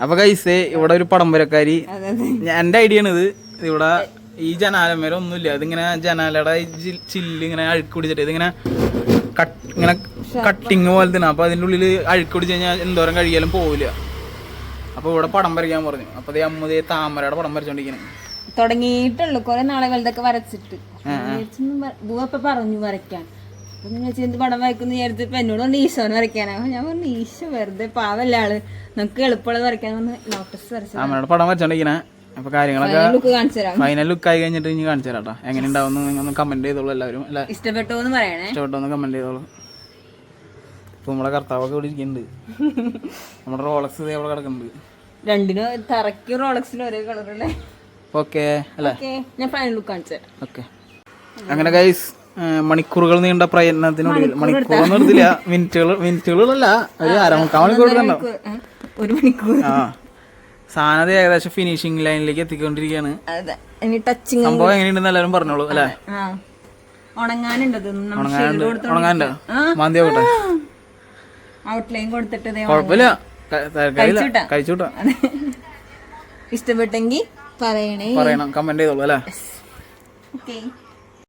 അപ്പൊ കൈസേ ഇവിടെ ഒരു പടം വരക്കാരി അതെ. ഞാൻ- എന്റെ ഐഡിയ ആണ് ഇത്. ഇവിടെ ഈ ജനാലമേരം ഒന്നുമില്ല. ഇതിങ്ങനെ ജനാലയുടെ ചില്ല് ഇങ്ങനെ അഴുക്ക് പിടിച്ചിട്ട് ഇതിങ്ങനെ ഇങ്ങനെ കട്ടിങ് പോലെ തന്നെ അപ്പൊ അതിന്റെ ഉള്ളിൽ അഴുക്ക് പിടിച്ച് കഴിഞ്ഞാൽ എന്തോരം കഴിയാലും പോവില്ല. അപ്പൊ ഇവിടെ പടം വരയ്ക്കാൻ പറഞ്ഞു. അപ്പൊ ദേ അമ്മ ദേ താമരയുടെ പടം വരച്ചോണ്ടിരിക്കണേ. തുടങ്ങിയിട്ടുള്ളു. കൊറേ നാളെ വലുതൊക്കെ വരച്ചിട്ട് പറഞ്ഞു വരയ്ക്കാൻ. അപ്പൊ നിങ്ങൾ എന്ത് പടം വരയ്ക്കുന്നു വിചാരിച്ചപ്പോ എന്നോട് പറഞ്ഞു ഈശോനെ വരയ്ക്കാനാ. ഞാൻ പറഞ്ഞു ഈശോ വെറുതെ പാവല്ല ആൾ. നമുക്ക് എളുപ്പമുള്ളത് വരയ്ക്കാൻ വന്ന് ലോട്ടസ് വരച്ചു താമരയുടെ പടം വരച്ചോണ്ടിരിക്കണേ. അപ്പൊ കാര്യങ്ങളൊക്കെ ഫൈനൽ ലുക്ക് ആയി കഴിഞ്ഞിട്ട് ഇനി കാണിച്ചു തരാം കേട്ടോ എങ്ങനെ ഉണ്ടാവും നിങ്ങൾ ഒന്ന് കമന്റ് ചെയ്തോളൂ എല്ലാവരും ഇഷ്ടപ്പെട്ടോ എന്ന് പറയണേ. ഇഷ്ടപ്പെട്ടൊന്ന് കമന്റ് ചെയ്തോളൂ. ഇപ്പൊ നമ്മളെ കർത്താവൊക്കെ ഇവിടെ ഇരിക്കുന്നുണ്ട്. നമ്മുടെ റോളക്സ് അവിടെ കിടക്കുന്നുണ്ട്. രണ്ടിനും തറയ്ക്കും റോളക്സിനും ഒരേ കളറല്ലേ ഓക്കെ അല്ലേ? ഞാൻ ഫൈനൽ ലുക്ക് കാണിച്ചു തരാം. ഓക്കെ അങ്ങനെ ഗൈസ് മണിക്കൂറുകൾ നീണ്ട പ്രയത്നത്തിനൊടുവിൽ മണിക്കൂർ നിർത്തില്ല മിനിറ്റുകൾ മിനിറ്റുകളല്ല ഒരു അരമുക്കാൽ മണിക്കൂർ ഒരു മണിക്കൂർ. ആ. സാധനത ഏകദേശം ഫിനിഷിംഗ് ലൈനിലേക്ക് എത്തിക്കൊണ്ടിരിക്കുകയാണ്. സംഭവം എങ്ങനെയുണ്ടെന്ന് എല്ലാവരും പറഞ്ഞോളൂ അല്ലേ? ഉണങ്ങാനുണ്ട് ഉണങ്ങാനുണ്ട്. മാന്തി ആവട്ടെ. ഔട്ട്ലൈൻ കൊടുത്തിട്ട് കുഴപ്പമില്ല. ഇഷ്ടപ്പെട്ടെങ്കിൽ പറയണേ. പറയണം. കമന്റ് ചെയ്തോളൂ അല്ലേ? ഓക്കെ